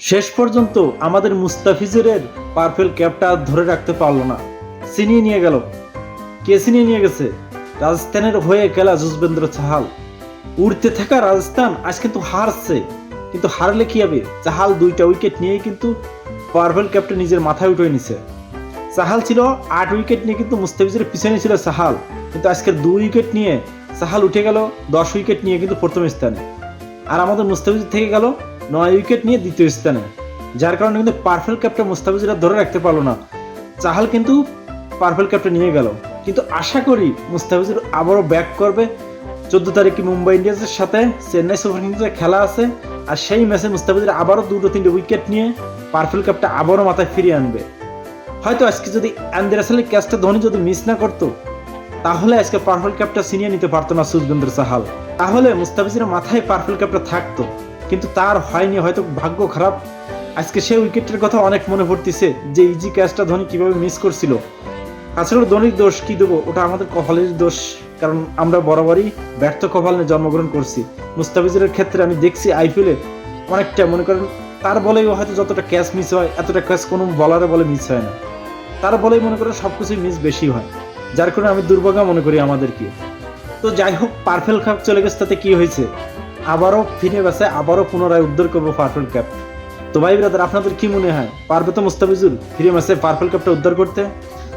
শেষ পর্যন্ত আমাদের মুস্তাফিজুরের পারফেল ক্যাপটা ধরে রাখতে পারল না। ছিনিয়ে নিয়ে গেল। কে ছিনিয়ে নিয়ে গেছে? রাজস্থানের হয়ে খেলা যুজবেন্দ্র চাহাল। উড়তে থাকা রাজস্থান আজ কিন্তু হারছে। কিন্তু হারলে কি হবে? চাহাল দুইটা উইকেট নিয়ে কিন্তু পারফেল ক্যাপটা নিজের মাথায় উঠে নিছে। সাহাল ছিল আট উইকেট নিয়ে কিন্তু মুস্তাফিজের পিছনে ছিল সাহাল কিন্তু আজকের দুই উইকেট নিয়ে সাহাল উঠে গেল, দশ উইকেট নিয়ে কিন্তু প্রথম স্থানে। আর আমাদের মুস্তাফিজ থেকে গেল নয় উইকেট নিয়ে দ্বিতীয় স্থানে। যার কারণে কিন্তু পারফেল ক্যাপটা মুস্তাফিজরা ধরে রাখতে পারল না। চাহাল কিন্তু পারফেল ক্যাপটা নিয়ে গেল। কিন্তু আশা করি মুস্তাফিজুর আবারও ব্যাক করবে। চোদ্দ তারিখে মুম্বাই ইন্ডিয়ান্সের সাথে চেন্নাই সুপার কিংসের খেলা আছে। আর সেই ম্যাচে মুস্তাফিজুর আবারও দুটো তিনটে উইকেট নিয়ে পারফেল কাপটা আবারও মাথায় ফিরিয়ে আনবে। হয়তো আজকে যদি অ্যান্দি রাসেলের ক্যাচটা ধোনি যদি মিস না করতো, তাহলে আজকে পারফেল ক্যাপটা ছিনিয়ে নিতে পারতো না সুজবেন্দ্র সাহাল তাহলে মুস্তাফিজের মাথায় পারফেল ক্যাপটা থাকতো। কিন্তু তার হয়নি, হয়তো ভাগ্য খারাপ। আজকে সেই উইকেটের কথা অনেক মনে পড়তেছে যে ইজি ক্যাচটা ধোনি কীভাবে মিস করছিল। তাছাড়াও ধোনির দোষ কি দেবো? ওটা আমাদের কপালের দোষ, কারণ আমরা বরাবরই ব্যর্থ কপাল নিয়ে জন্মগ্রহণ করছি। মুস্তাফিজের ক্ষেত্রে আমি দেখছি আইপিএলে অনেকটা, মনে করেন, তার বলেই হয়তো যতটা ক্যাচ মিস হয়, এতটা ক্যাচ কোনো বলারে বলে মিস হয় না। তার বলেই মনে করেন সব কিছুই মিস বেশি হয়। যার কারণে আমি দুর্ভাগ্য মনে করি আমাদেরকে। তো যাই হোক, পারফেল খাপ চলে গেছে, তাতে কি হয়েছে? আবারও ফিরে গেছে, আবারও পুনরায় উদ্ধার করব পারফেল কাপ তো ভাই ব্রাদার, আপনাদের কি মনে হয়? পারবে তো মুস্তাফিজুর ফিরে ম্যাচে পারফেল কাপটা উদ্ধার করতে?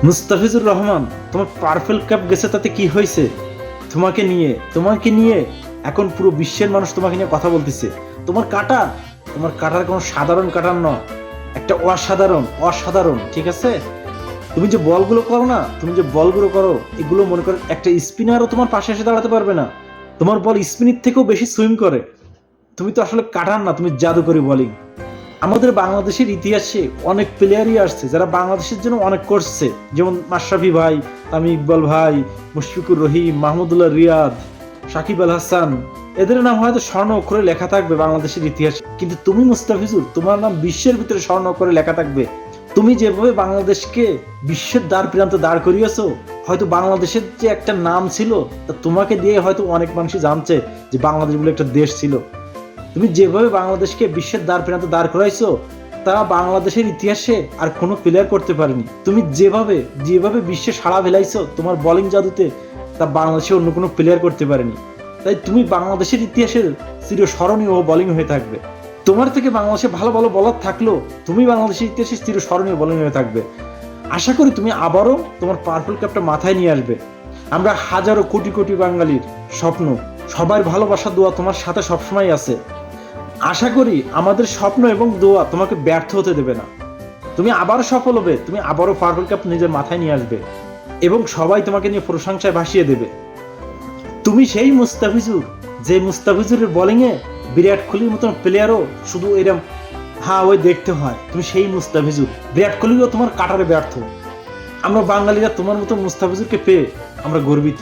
মুস্তাফিজুর রহমান, তোমার পারফেল কাপ গেছে, তাতে কি হয়েছে? তোমাকে নিয়ে তোমাকে নিয়ে এখন পুরো বিশ্বের মানুষ তোমাকে নিয়ে কথা বলতেছে। তোমার কাটা তোমার কাটার কোনো সাধারণ কাটার নয়। একটা অসাধারণ অসাধারণ, ঠিক আছে? তুমি যে বলগুলো করো না, তুমি যে বলগুলো করো, এগুলো মনে করো একটা স্পিনারও তোমার পাশে এসে দাঁড়াতে পারবে না। তোমার বল স্পিনের থেকেও বেশি সুইম করে। তুমি তো আসলে কাটার না, তুমি জাদুকরি বলিং। আমাদের বাংলাদেশের ইতিহাসে অনেক প্লেয়ারই আসছে, যারা বাংলাদেশের জন্য অনেক করছে। যেমন মাশরাফি ভাই তামি ইকবাল ভাই, মুশফিকুর রহিম, মাহমুদুল্লাহ রিয়াদ, সাকিব আল হাসান। এদের নাম হয়তো স্বর্ণ অক্ষরে লেখা থাকবে বাংলাদেশের ইতিহাসে। কিন্তু তুমি মুস্তাফিজুর, তোমার নাম বিশ্বের ভিতরে স্বর্ণ অক্ষরে লেখা থাকবে। তুমি যেভাবে বাংলাদেশকে বিশ্বের দ্বার প্রান্তে দাঁড় করিয়েছো হয়তো বাংলাদেশের যে একটা নাম ছিল, তা তোমাকে দিয়ে হয়তো অনেক মানুষই জানছে যে বাংলাদেশ বলে একটা দেশ ছিল। তুমি যেভাবে বাংলাদেশকে বিশ্বের দ্বার প্রান্তে দাঁড় করাইছো তা বাংলাদেশের ইতিহাসে আর কোনো প্লেয়ার করতে পারেনি। তুমি যেভাবে যেভাবে বিশ্বে সাড়া ফেলাইছো, তোমার বোলিং জাদুতে, তা বাংলাদেশে অন্য কোনো প্লেয়ার করতে পারেনি। তাই তুমি বাংলাদেশের ইতিহাসের চিরস্মরণীয় বোলিং হয়ে থাকবে। তোমার থেকে বাংলাদেশে ভালো ভালো বলার থাকলেও তুমি বাংলাদেশের ইতিহাসে চিরস্মরণীয় বোলিং হয়ে থাকবে। আশা করি তুমি আবারও তোমার পার্পল কাপটা মাথায় নিয়ে আসবে। আমরা হাজারো কোটি কোটি বাঙালির স্বপ্ন, সবার ভালোবাসা, দোয়া তোমার সাথে সবসময় আছে। আশা করি আমাদের স্বপ্ন এবং দোয়া তোমাকে ব্যর্থ হতে দেবে না। তুমি আবারও সফল হবে, তুমি আবারও পার্পল কাপ নিজের মাথায় নিয়ে আসবে এবং সবাই তোমাকে নিয়ে প্রশংসায় ভাসিয়ে দেবে। তুমি সেই মুস্তাফিজুর, যে মুস্তাফিজুরের বোলিংয়ে বিরাট কোহলির মতন প্লেয়ারও শুধু এরম হ্যাঁ ওই দেখতে হয়। তুমি সেই মুস্তাফিজুর। বিরাট কোহলিও তোমার কাটারে ব্যর্থ। আমরা বাঙালিরা তোমার মতো মুস্তাফিজুরকে পেয়ে আমরা গর্বিত।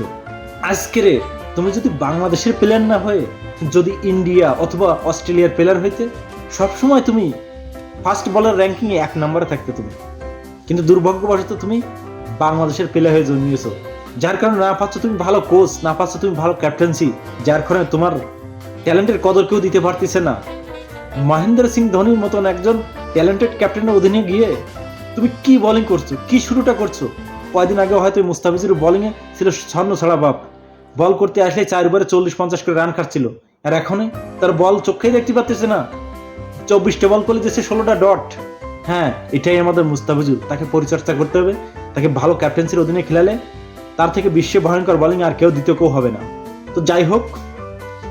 আজকেরে তুমি যদি বাংলাদেশের প্লেয়ার না হয়ে, যদি ইন্ডিয়া অথবা অস্ট্রেলিয়ার প্লেয়ার হইতে, সবসময় তুমি ফার্স্ট বলার র্যাঙ্কিংয়ে এক নম্বরে থাকতে তুমি। কিন্তু দুর্ভাগ্যবশত তুমি বাংলাদেশের প্লেয়ার হয়ে জন্মিয়েছ। যার কারণে না পাচ্ছ তুমি ভালো কোচ না পাচ্ছ তুমি ভালো ক্যাপ্টেন্সি যার কারণে তোমার ট্যালেন্টের কদর কেউ দিতে পারতেছে না। মহেন্দ্র সিং ধোনির মতন একজন ট্যালেন্টেড ক্যাপ্টেনের অধীনে গিয়ে তুমি কি বোলিং করছ? কি শুরুটা করছ? কয়দিন আগে হয়তো মুস্তাফিজুর বোলিংয়ে ছিল ছন্ন ছাড়া বাপ। বল করতে আসলে চার ওভারে চল্লিশ পঞ্চাশ করে রান খাচ্ছিল আর এখনই তার বল চোখেই দেখতে পাচ্তেছে না। চব্বিশটা বল করলে দিচ্ছে ষোলোটা ডট হ্যাঁ এটাই আমাদের মুস্তাফিজুর। তাকে পরিচর্যা করতে হবে। তাকে ভালো ক্যাপ্টেন্সির অধীনে খেলালে তার থেকে বিশ্বে ভয়ঙ্কর বোলিং আর কেউ দ্বিতীয় কেউ হবে না। তো যাই হোক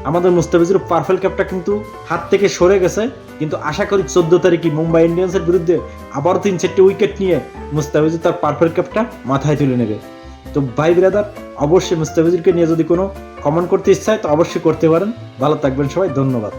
আমাদের মুস্তাফিজুর পারফেল ক্যাপটা কিন্তু হাত থেকে সরে গেছে। কিন্তু আশা করি চোদ্দ তারিখে মুম্বাই ইন্ডিয়ান্সের বিরুদ্ধে আবার তিন চারটে উইকেট নিয়ে মুস্তাফিজুর তার পারফেল ক্যাপটা মাথায় তুলে নেবে। তো ভাই ব্রাদার, অবশ্যই মুস্তাফিজুরকে নিয়ে যদি কোনো কমেন্ট করতে ইচ্ছা হয়, তো অবশ্যই করতে পারেন। ভালো থাকবেন সবাই, ধন্যবাদ।